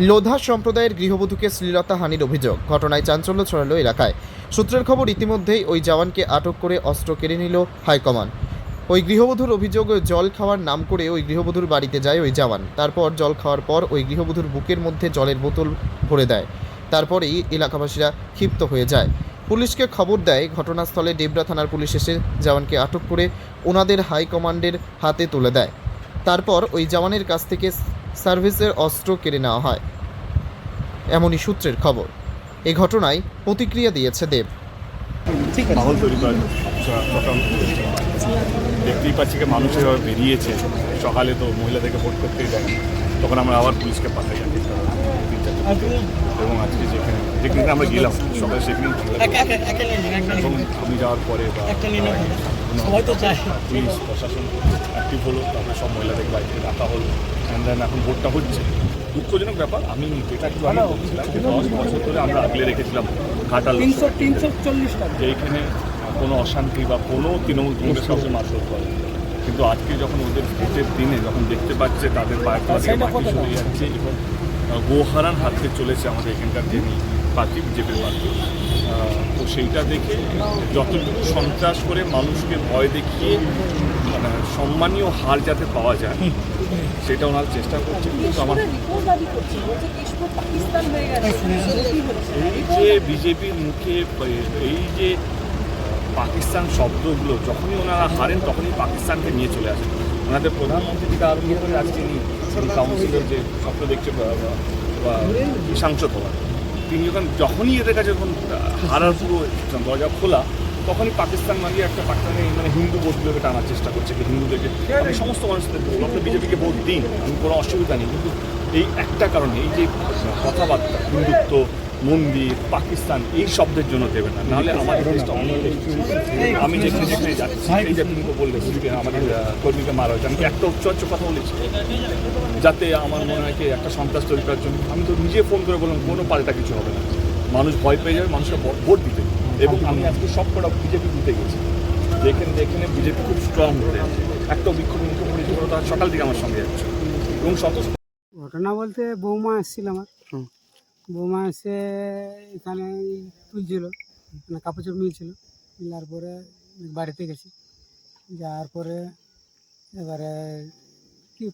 লোধা সম্প্রদায়ের গৃহবধূকে শ্লীলতা হানির অভিযোগ। ঘটনায় চাঞ্চল্য ছড়ালো এলাকায়। সূত্রের খবর, ইতিমধ্যেই ওই জওয়ানকে আটক করে অস্ত্র কেড়ে নিল হাইকমান ওই গৃহবধূর অভিযোগ, জল খাওয়ার নাম করে ওই গৃহবধূর বাড়িতে যায় ওই জওয়ান। তারপর জল খাওয়ার পর ওই গৃহবধূর বুকের মধ্যে জলের বোতল ভরে দেয়। তারপরেই এলাকাবাসীরা ক্ষিপ্ত হয়ে যায়। পুলিশকে খবর দেয়, ঘটনাস্থলে ডেবরা থানার পুলিশ এসে জওয়ানকে আটক করে ওনাদের হাইকমান্ডের হাতে তুলে দেয়। তারপর ওই জওয়ানের কাছ থেকে সার্ভিসের অস্ত্র কেড়ে নেওয়া হয়। এমনই সূত্রের খবর। এই ঘটনায় প্রতিক্রিয়া দিয়েছে দেব। মাহল তৈরি। দেখতেই পাচ্ছি যে মানুষ এভাবে বেরিয়েছে। সকালে তো মহিলাদেরকে ভোট করতেই দেয়। তখন আমরা আবার পুলিশকে পাঠাই। থেকে। এবং আজকে যেখানে যেখানে আমরা গেলাম সকালে গেলাম। এবং আমি যাওয়ার পরে বা পুলিশ প্রশাসন অ্যাক্টিভ হলো। তারপরে সব মহিলাদের বাড়িতে রাখা হলো। অ্যান্ড দেন এখন ভোটটা হচ্ছে। দুঃখজনক ব্যাপার আমি যেটা একটু আগে বলছিলাম যে দশ বছর ধরে আমরা আগলে রেখেছিলাম ঘাটাল তিনশো তিনশো চল্লিশ টাকা। এইখানে কোনো অশান্তি বা কোনো তৃণমূল কংগ্রেস কাউকে মারধর করে। কিন্তু আজকে যখন ওদের ভোটের দিনে যখন দেখতে পাচ্ছে তাদের পায়ের তলা থেকে মাটি সরে যাচ্ছে এবং গোহারান হাতে চলেছে আমাদের এখানকার যে প্রার্থী বিজেপির আহ, তো সেইটা দেখে যতটুকু সন্ত্রাস করে মানুষকে ভয় দেখিয়ে মানে সম্মানীয় হার যাতে পাওয়া যায় সেটা ওনারা চেষ্টা করছে কিন্তু আমার হয়ে এই যে বিজেপির মুখে এই যে পাকিস্তান শব্দগুলো যখনই ওনারা হারেন তখনই পাকিস্তানকে নিয়ে চলে আসেন। ওনাদের প্রধানমন্ত্রী থেকে আরম্ভ করে আজকে ইনি কাউন্সিলের যে স্বপ্ন দেখছে সাংসদ হওয়ার। তিনি যখন যখনই এদের কাছে যখন হারার পুরো দরজা খোলা তখনই পাকিস্তান মানে একটা পাকিস্তানে মানে হিন্দু ভোটগুলোকে টানার চেষ্টা করছে যে হিন্দুদেরকে আমি সমস্ত মানুষদের বলব আপনি বিজেপিকে ভোট দিন আমি কোনো অসুবিধা নেই কিন্তু এই একটা কারণে এই যে কথাবার্তা হিন্দুত্ব মন্দির পাকিস্তান এই শব্দের জন্য দেবে না। নাহলে আমাদের দেশটা অন্য দেশ আমি যেখানে যেখানে যাচ্ছি এই যে তুমি বললে আমাদের কর্মীকে মারা হয়েছে। আমি একটা উচ্চ কথা বলেছি। যাতে আমার মনে হয় কি একটা সন্ত্রাস তৈরি করার জন্য। আমি তো নিজে ফোন করে বললাম কোনো পাল্টা কিছু হবে না। মানুষ ভয় পেয়ে যাবে মানুষকে ভো- ভোট দিতে। এবং আমি আজকে সব কটা বিজেপি দিতে গেছি। যেখানে যেখানে বিজেপি খুব স্ট্রং হতে যাচ্ছে একটা বিক্ষোভ মুখ্য পরিচিত তার সকাল থেকে আমার সঙ্গে যাচ্ছে। এবং শত ঘটনা বলতে বৌমা এসেছিল আমার। বৌমা এসে এখানে তুলছিল মানে কাপড় চোপড় মিলছিল, মিলার পরে বাড়িতে গেছি। যাওয়ার পরে এবারে কি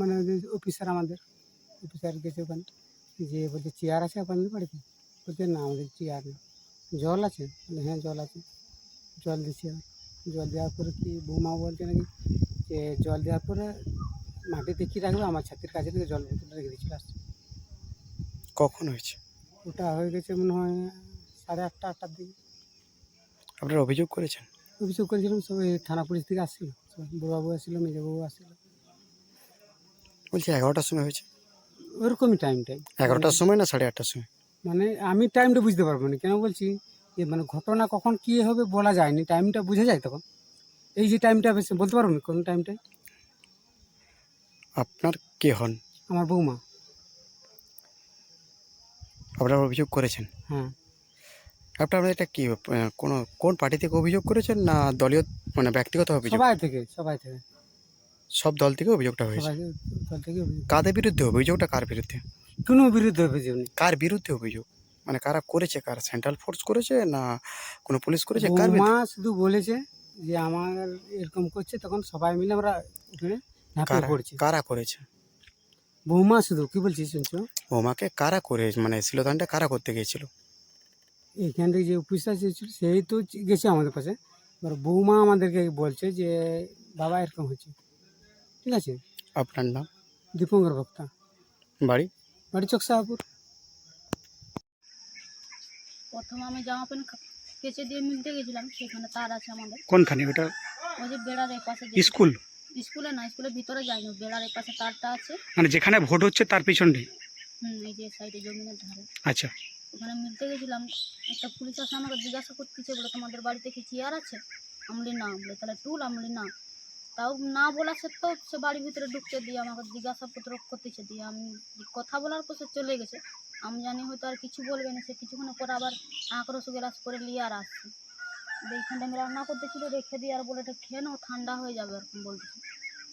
মানে অফিসার আমাদের অফিসার গেছে ওখানে। যে বলছে, চেয়ার আছে আপনাদের বাড়িতে? বলছে, না, আমাদের চেয়ার নেই জল আছে? হ্যাঁ জল আছে। জল দিচ্ছি জল দেওয়ার পরে কি বৌমা বলছে নাকি যে, জল দেওয়ার পরে মাটিতে কি রাখবে? আমার ছাতির কাছে থেকে জল বোতলটা রেখে দিচ্ছিল আসছে কখন হয়েছে? ওটা হয়ে গেছে মনে হয় সাড়ে আটটা আটটার দিকে। আপনারা অভিযোগ করেছেন? অভিযোগ করেছিলাম সবাই থানা পুলিশ থেকে আসছিল। বড়বাবু আসছিল মেজবাবু আসছিল। বলছি এগারোটার সময় হয়েছে? ওরকমই টাইমটাই এগারোটার সময় না সাড়ে আটটার সময়? মানে আমি টাইমটা বুঝতে পারব না। কেন বলছি? যে মানে ঘটনা কখন কী হবে বলা যায়নি। টাইমটা বুঝে যায় তখন? এই যে টাইমটা বলতে পারব না কোন টাইমটাই আপনার কে হন? আমার বৌমা। আপনারা অভিযোগ করেছেন? হ্যাঁ। আপনারা এটা কি কোনো কোন পার্টি থেকে অভিযোগ করেছেন না দলীয় মানে ব্যক্তিগত অভিযোগ? সবাই থেকে সবাই থেকে। সব দল থেকে অভিযোগটা হয়েছে? দল থেকে কাদের বিরুদ্ধে অভিযোগটা কার বিরুদ্ধে? কোনো বিরুদ্ধে অভিযোগ নেই। কার বিরুদ্ধে অভিযোগ? মানে কারা করেছে কার সেন্ট্রাল ফোর্স করেছে না কোনো পুলিশ করেছে কার বিরুদ্ধে? শুধু বলেছে যে আমার এরকম করছে তখন সবাই মিলে আমরা কারা করেছে? বৌমা শুধু কি বলছিস শুনছো? ওমাকে কারা করে মানে শিলদানটা কারা করতে গিয়েছিল? এখান থেকে যে অফিসার ছিল সেই তো গেছে আমাদের কাছে এবার বৌমা আমাদেরকে বলছে যে বাবা এরকম হচ্ছে। ঠিক আছে? আপনার নাম? দীপঙ্কর ভক্তা বাড়ি? বাড়ি চক শাহপুর প্রথম আমি জামা প্যান্ট কেচে দিয়ে মিলতে গেছিলাম সেখানে তার আছে আমাদের। কোনখানে? ওটা ওই যে বেড়ার পাশে স্কুল? স্কুলে না স্কুলের ভিতরে যাইনি বেড়ার পাশে তারটা আছে। মানে যেখানে ভোট হচ্ছে তার পিছনে হুম এই যে সাইডে জমিনের ধারে। আচ্ছা। ওখানে মিলতে গেছিলাম একটা পুলিশ আসে আমাকে জিজ্ঞাসা করতেছে বলে তোমাদের বাড়িতে কি চেয়ার আছে? আমলি না। বলে তাহলে টুল আমলি না। তাও না বলা সত্ত্বেও সে বাড়ির ভিতরে ঢুকছে দিয়ে আমাকে জিজ্ঞাসাপত্র করতেছে দিয়ে আমি কথা বলার পর সে চলে গেছে। আমি জানি হয়তো আর কিছু বলবে না সে কিছুক্ষণ পর আবার আঁকড়ো গ্লাস করে নিয়ে আর আসছে। এইখানটা আমি রান্না করতেছিল রেখে দিয়ে আর বলে এটা খেয়ে নাও, ঠান্ডা হয়ে যাবে এরকম বলতেছে।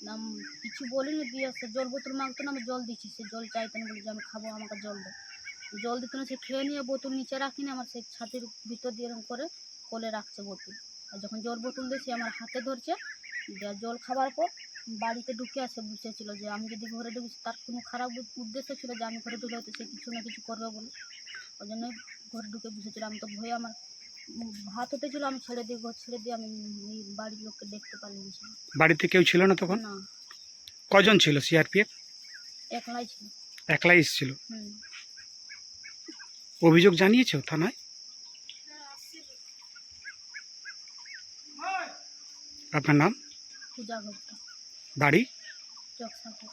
নাম কিছু বলিনি, দিয়ে সে জল বোতল মাগতো না আমি জল দিচ্ছি, সে জল চাইতেন বলে যে আমি খাব, আমাকে জল দাও। জল দিত না সে খেয়ে নিয়ে বোতল নিচে রাখিনি আমার সেই ছাতির ভিতর দিয়ে এরকম করে কোলে রাখছে বোতল। আর যখন জল বোতল দিয়ে আমার হাতে ধরছে জল খাবার পর বাড়িতে ঢুকে আসে, বুঝেছিল যে আমি যদি ঘরে ঢুকি, তার কোনো খারাপ উদ্দেশ্য ছিল যে আমি ঘরে ঢুকে হয়তো সে কিছু না কিছু করবে বলে। ওই জন্যই ঘরে ঢুকে বসেছিল আমি তো ভয়ে আমার ভাত হতে ছিল আমি ছেড়ে দিয়ে ঘর ছেড়ে দিয়ে আমি বাড়ির লোককে দেখতে পারিনি বাড়িতে কেউ ছিল না তখন? না। কজন ছিল সিআরপিএফ? একলাই ছিল। একলাই এসেছিল? অভিযোগ জানিয়েছো থানায়? আপনার নাম? পূজা বাড়ি? চকসাপুর